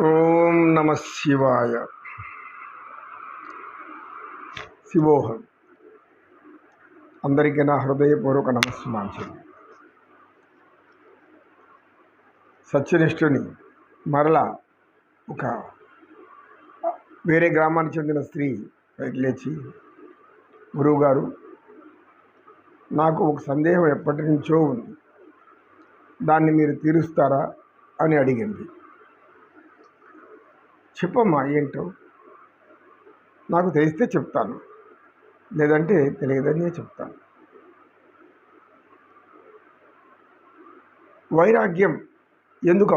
ఓం నమ శివాయ. శివోహం. అందరికీ నా హృదయపూర్వక నమస్మాంచలు సత్యనిష్ఠుని మరలా ఒక వేరే గ్రామానికి చెందిన స్త్రీ పైకి లేచి గురువుగారు నాకు ఒక సందేహం ఎప్పటి నుంచో ఉంది. దాన్ని మీరు తీరుస్తారా అని అడిగింది. చెప్పమ్మా ఏంటో? నాకు తెలిస్తే చెప్తాను. లేదంటే తెలియదనే చెప్తాను. వైరాగ్యం ఎందుకు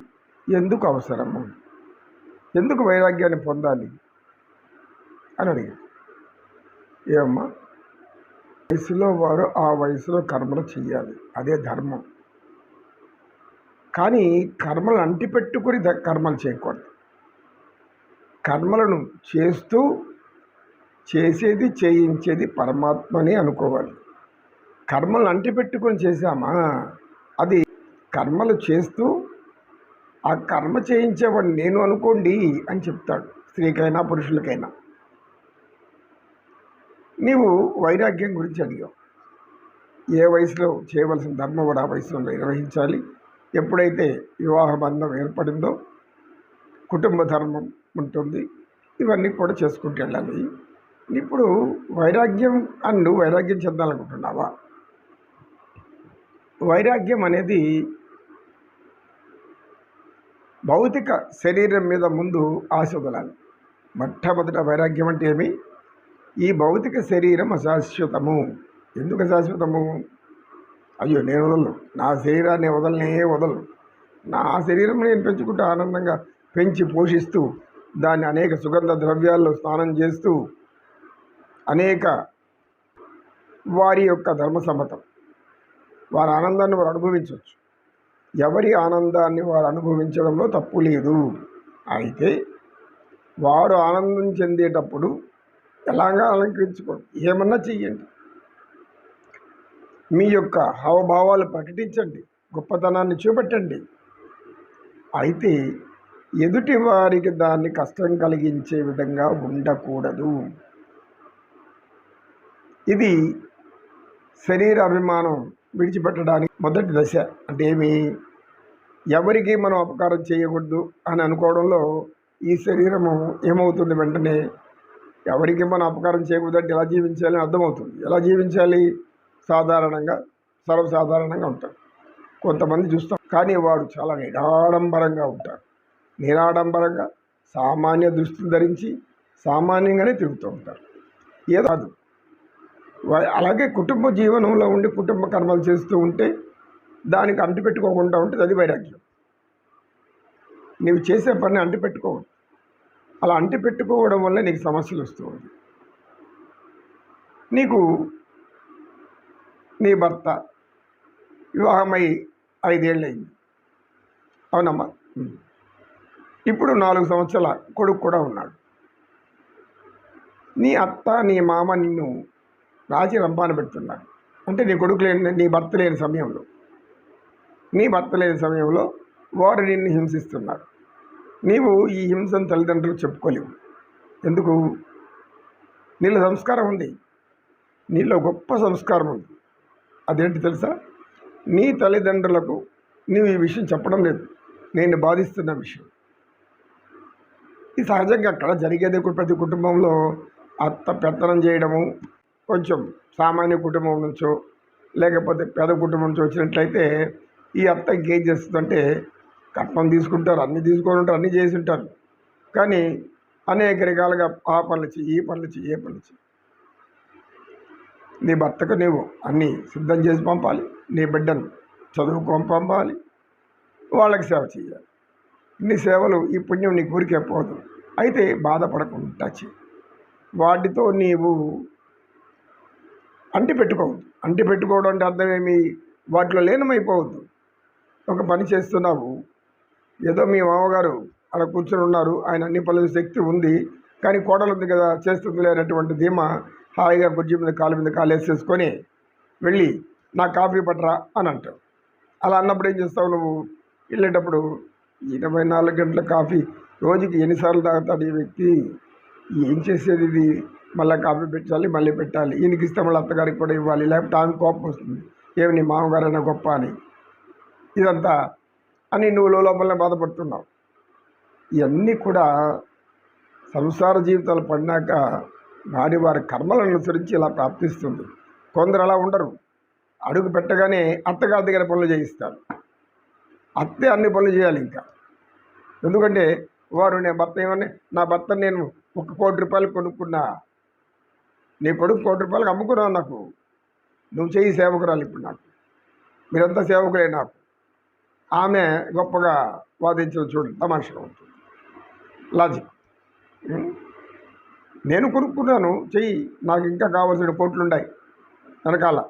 ఎందుకు అవసరము? ఎందుకు వైరాగ్యాన్ని పొందాలి? అని అడిగాడు. ఏమమ్మా? వయసులో వారు ఆ వయసులో కర్మలు చెయ్యాలి. అదే ధర్మం. కానీ కర్మలు అంటిపెట్టుకుని కర్మలు చేయకూడదు. కర్మలను చేస్తూ చేసేది చేయించేది పరమాత్మని అనుకోవాలి. కర్మలు అంటిపెట్టుకొని చేశామా? అది కర్మలు చేస్తూ ఆ కర్మ చేయించేవాడు నేను అనుకోండి అని చెప్తాడు స్త్రీకైనా పురుషులకైనా. నీవు వైరాగ్యం గురించి అడిగావు ఏ వయసులో చేయవలసిన ధర్మం కూడా ఆ వయసులో నిర్వహించాలి. ఎప్పుడైతే వివాహ బంధం ఏర్పడిందో కుటుంబ ధర్మం ఉంటుంది. ఇవన్నీ కూడా చేసుకుంటూ వెళ్ళాలి. ఇప్పుడు వైరాగ్యం అని నువ్వు వైరాగ్యం చెందాలనుకుంటున్నావా? వైరాగ్యం అనేది భౌతిక శరీరం మీద ముందు ఆశ వదలాలి. మొట్టమొదట వైరాగ్యం అంటే ఏమి? ఈ భౌతిక శరీరం అశాశ్వతము. ఎందుకు అశాశ్వతము? అయ్యో నేను వదలను. నా శరీరాన్ని వదలనే వదలను. నా శరీరం నేను పెంచుకుంటూ ఆనందంగా పెంచి పోషిస్తూ దాన్ని అనేక సుగంధ ద్రవ్యాల్లో స్నానం చేస్తూ అనేక వారి యొక్క ధర్మసమ్మతం వారి ఆనందాన్ని వారు అనుభవించవచ్చు. ఎవరి ఆనందాన్ని వారు అనుభవించడంలో తప్పు లేదు. అయితే వారు ఆనందం చెందేటప్పుడు ఎలాగా అలంకరించుకోండి? ఏమన్నా చెయ్యండి. మీ యొక్క హావభావాలు ప్రకటించండి. గొప్పతనాన్ని చూపెట్టండి. అయితే ఎదుటి వారికి దాన్ని కష్టం కలిగించే విధంగా ఉండకూడదు. ఇది శరీర అభిమానం విడిచిపెట్టడానికి మొదటి దశ. అంటే ఏమి? ఎవరికి మనం అపకారం చేయకూడదు అని అనుకోవడంలో ఈ శరీరము ఏమవుతుంది వెంటనే? ఎవరికి మనం అపకారం చేయకూడదు అంటే ఎలా జీవించాలి అని అర్థమవుతుంది. ఎలా జీవించాలి? సాధారణంగా సర్వసాధారణంగా ఉంటారు కొంతమంది చూస్తాం కానీ వాడు చాలా నిడాడంబరంగా ఉంటారు నిరాడంబరంగా సామాన్య దుస్తులు ధరించి సామాన్యంగానే తిరుగుతూ ఉంటారు. ఏదో కాదు. అలాగే కుటుంబ జీవనంలో ఉండి కుటుంబ కర్మలు చేస్తూ ఉంటే దానికి అంటిపెట్టుకోకుండా ఉంటుంది అది వైరాగ్యం. నీవు చేసే పని అంటిపెట్టుకోవద్దు. అలా అంటిపెట్టుకోవడం వల్ల నీకు సమస్యలు వస్తూ ఉంది నీకు నీ భర్త వివాహమై ఐదేళ్ళయింది. అవునమ్మా? ఇప్పుడు నాలుగు సంవత్సరాల కొడుకు కూడా ఉన్నాడు. నీ అత్త నీ మామ నిన్ను రాజీ రంపాన పెడుతున్నాడు అంటే నీ కొడుకు లేని నీ భర్త లేని సమయంలో. నీ భర్త లేని సమయంలో వారు నిన్ను హింసిస్తున్నారు. నీవు ఈ హింసను తల్లిదండ్రులు చెప్పుకోలేవు. ఎందుకు? నీళ్ళ సంస్కారం ఉంది. నీలో గొప్ప సంస్కారం ఉంది. అదేంటి తెలుసా? నీ తల్లిదండ్రులకు నీవు ఈ విషయం చెప్పడం లేదు. నేను బాధిస్తున్న విషయం. ఇది సహజంగా అక్కడ జరిగేది ప్రతి కుటుంబంలో అత్త పెత్తనం చేయడము కొంచెం సామాన్య కుటుంబం నుంచో లేకపోతే పేద కుటుంబం నుంచి వచ్చినట్లయితే ఈ అత్త ఇంకేం చేస్తుందంటే కట్నం తీసుకుంటారు అన్నీ తీసుకొని ఉంటారు అన్నీ చేసి ఉంటారు. కానీ అనేక రకాలుగా ఆ పనులు చెయ్యి ఈ పనులు చెయ్యి ఏ పనులు చెయ్యి నీ భర్తకు నీవు అన్నీ సిద్ధం చేసి పంపాలి నీ బిడ్డను చదువుకొని పంపాలి వాళ్ళకి సేవ చేయాలి నీ సేవలు ఈ పుణ్యం నీకు ఊరికే పోదు. అయితే బాధపడకుండా చెయ్యి. వాటితో నీవు అంటి పెట్టుకోవద్దు. అంటి పెట్టుకోవడం అంటే అర్థమేమి వాటిలో లీనమైపోవద్దు. ఒక పని చేస్తున్నావు. ఏదో మీ మామగారు అక్కడ కూర్చొని ఉన్నారు. ఆయన అన్ని పనుల శక్తి ఉంది. కానీ కోడలు ఉంది కదా చేస్తుంది లేనటువంటి ధీమా హాయిగా కుర్చీ మీద కాలు మీద కాలు వేసేసుకొని వెళ్ళి నా కాఫీ పట్టరా అని అంటావు అలా అన్నప్పుడు ఏం చేస్తావు నువ్వు? వెళ్ళేటప్పుడు ఇరవై నాలుగు గంటల కాఫీ రోజుకి ఎన్నిసార్లు తాగుతాడు ఈ వ్యక్తి? ఏం చేసేది ఇది? మళ్ళీ కాఫీ పెట్టాలి మళ్ళీ పెట్టాలి. ఈయనకి ఇస్తే మళ్ళీ అత్తగారికి కూడా ఇవ్వాలి. లేకపోతే ఆమె కోపం వస్తుంది. ఏమి నీ మామగారైనా గొప్ప అని. ఇదంతా అని నువ్వు లోపలనే బాధపడుతున్నావు. ఇవన్నీ కూడా సంసార జీవితాలు పడినాక వారి వారి కర్మలను అనుసరించి ఇలా ప్రాప్తిస్తుంది. కొందరు అలా ఉండరు. అడుగు పెట్టగానే అత్తగారి దగ్గర పనులు చేయిస్తారు. అత్తే అన్ని పనులు చేయాలి ఇంకా. ఎందుకంటే వారు నేను భర్త ఏమని నా భర్త నేను ఒక కోటి రూపాయలు కొనుక్కున్నా నీ కొడుకు కోటి రూపాయలకు అమ్ముకున్నావు నాకు. నువ్వు చేయి సేవకురాలు ఇప్పుడు నాకు. మీరంతా సేవకులే నాకు. ఆమె గొప్పగా వాదించడం చూడండి తమాషగా ఉంటుంది. లాజిక్. నేను కొనుక్కున్నాను చెయ్యి నాకు ఇంకా కావాల్సిన కోట్లు ఉన్నాయి వెనకాల.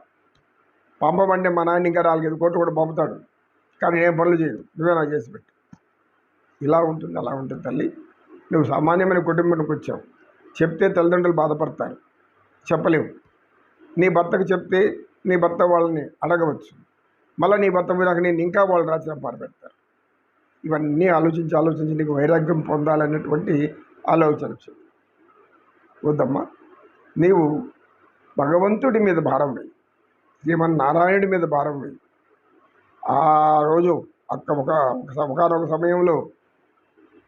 పంపమంటే మా నాయన ఇంకా నాలుగైదు కోట్లు కూడా పంపుతాడు. కానీ నేను పనులు చేయను. నువ్వే నాకు చేసి పెట్టు. ఇలా ఉంటుంది అలా ఉంటుంది తల్లి. నువ్వు సామాన్యమైన కుటుంబానికి వచ్చావు. చెప్తే తల్లిదండ్రులు బాధపడతారు. చెప్పలేవు. నీ భర్తకు చెప్తే నీ భర్త వాళ్ళని అడగవచ్చు. మళ్ళీ నీ భర్త పోయినాక నేను ఇంకా వాళ్ళు రాసిన పెడతారు. ఇవన్నీ ఆలోచించి ఆలోచించి నీకు వైరాగ్యం పొందాలనేటువంటి ఆలోచన వద్దమ్మా నీవు భగవంతుడి మీద భారం వేయి. శ్రీమన్నారాయణుడి మీద భారం వేయి. ఆ రోజు అక్క ఒక ఒకనొక సమయంలో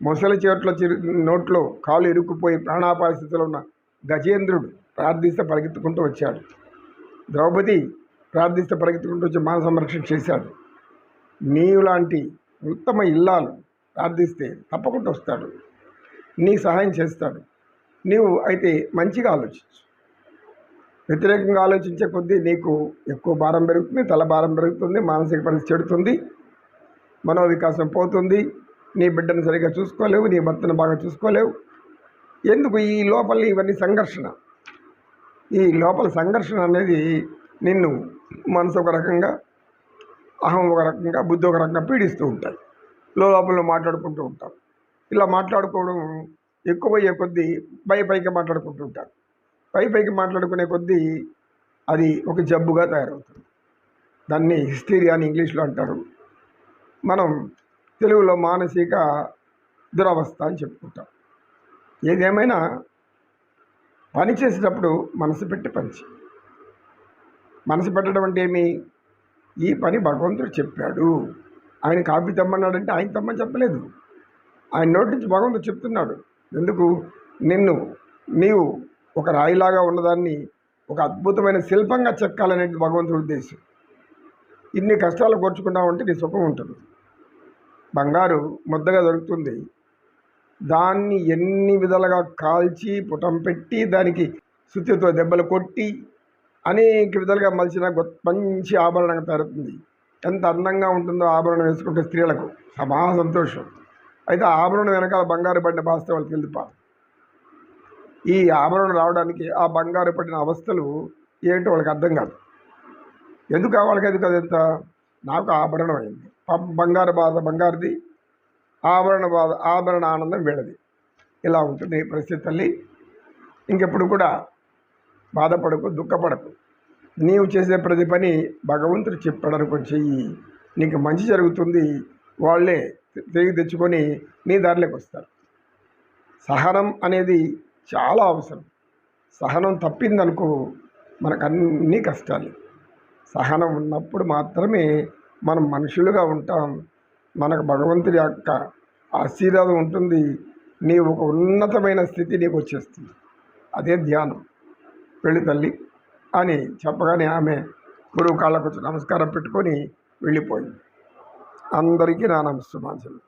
మొసలి చేట్లో చిరు నోట్లో కాలు ఇరుక్కుపోయి ప్రాణాపాయ స్థితిలో ఉన్న గజేంద్రుడు ప్రార్థిస్తే పరిగెత్తుకుంటూ వచ్చాడు. ద్రౌపది ప్రార్థిస్తే పరిగెత్తుకుంటూ వచ్చి మాన సంరక్షణ చేశాడు. నీవులాంటి ఉత్తమ ఇల్లాలు ప్రార్థిస్తే తప్పకుండా వస్తాడు. నీ సహాయం చేస్తాడు. నీవు అయితే మంచిగా ఆలోచించు. వ్యతిరేకంగా ఆలోచించే కొద్దీ నీకు ఎక్కువ భారం పెరుగుతుంది తల భారం పెరుగుతుంది మానసిక పరిస్థితి చెడుతుంది మనోవికాసం పోతుంది నీ బిడ్డను సరిగ్గా చూసుకోలేవు నీ భర్తను బాగా చూసుకోలేవు. ఎందుకు ఈ లోపల ఇవన్నీ సంఘర్షణ? ఈ లోపల సంఘర్షణ అనేది నిన్ను మనసు ఒక రకంగా అహం ఒక రకంగా బుద్ధి ఒక రకంగా పీడిస్తూ ఉంటాయి. లోపల మాట్లాడుకుంటూ ఉంటాం. ఇలా మాట్లాడుకోవడం ఎక్కువయ్యే కొద్దీ పై పైకి మాట్లాడుకుంటూ ఉంటారు పై పైకి మాట్లాడుకునే కొద్దీ అది ఒక జబ్బుగా తయారవుతుంది. దాన్ని హిస్టీరియా అని ఇంగ్లీష్లో అంటారు. మనం తెలుగులో మానసిక దురవస్థ అని చెప్పుకుంటాం. ఏదేమైనా పని చేసేటప్పుడు మనసు పెట్టి పంచి మనసు పెట్టడం అంటే ఏమి? ఈ పని భగవంతుడు చెప్పాడు. ఆయన కాపీ తెమ్మన్నాడంటే ఆయన తెమ్మని చెప్పలేదు. ఆయన నోటి నుంచి భగవంతుడు చెప్తున్నాడు. ఎందుకు? నిన్ను నీవు ఒక రాయిలాగా ఉన్నదాన్ని ఒక అద్భుతమైన శిల్పంగా చెక్కాలనేది భగవంతుడి ఉద్దేశం. ఇన్ని కష్టాలు కోర్చుకున్నా ఉంటే నీ సుఖం ఉంటుంది. బంగారు ముద్దగా దొరుకుతుంది. దాన్ని ఎన్ని విధాలుగా కాల్చి పుటం పెట్టి దానికి సుత్తితో దెబ్బలు కొట్టి అనేక విధాలుగా మలిచిన మంచి ఆభరణంగా తరుతుంది ఎంత అందంగా ఉంటుందో ఆభరణం వేసుకుంటే స్త్రీలకు సమా సంతోషం. అయితే ఆభరణం వెనకాల బంగారు పడిన బాస్తే వాళ్ళకి వెళ్ళిపోదు ఈ ఆభరణం రావడానికి ఆ బంగారు పడిన అవస్థలు ఏంటో వాళ్ళకి అర్థం కాదు. ఎందుకు వాళ్ళకి? ఎందుకు అది నాకు ఆభరణం అయింది. బంగారు బాధ బంగారుది ఆభరణ బాధ ఆభరణ ఆనందం వీళ్ళది. ఇలా ఉంటుంది పరిస్థితి తల్లి. ఇంకెప్పుడు కూడా బాధపడకు దుఃఖపడకు. నీవు చేసే ప్రతి పని భగవంతుడు చెప్పడానికి చెయ్యి. నీకు మంచి జరుగుతుంది వాళ్ళే తిరిగి తెచ్చుకొని నీ దారిలోకి వస్తారు. సహనం అనేది చాలా అవసరం. సహనం తప్పిందనుకో మనకు అన్ని కష్టాలు. సహనం ఉన్నప్పుడు మాత్రమే మనం మనుషులుగా ఉంటాం. మనకు భగవంతుడి యొక్క ఆశీర్వాదం ఉంటుంది. నీవు ఒక ఉన్నతమైన స్థితి నీకు వచ్చేస్తుంది. అదే ధ్యానం. పెళ్ళి తల్లి అని చెప్పగానే ఆమె గురువు కాళ్ళకు నమస్కారం పెట్టుకొని వెళ్ళిపోయింది. అందరికీ నా నమస్కారం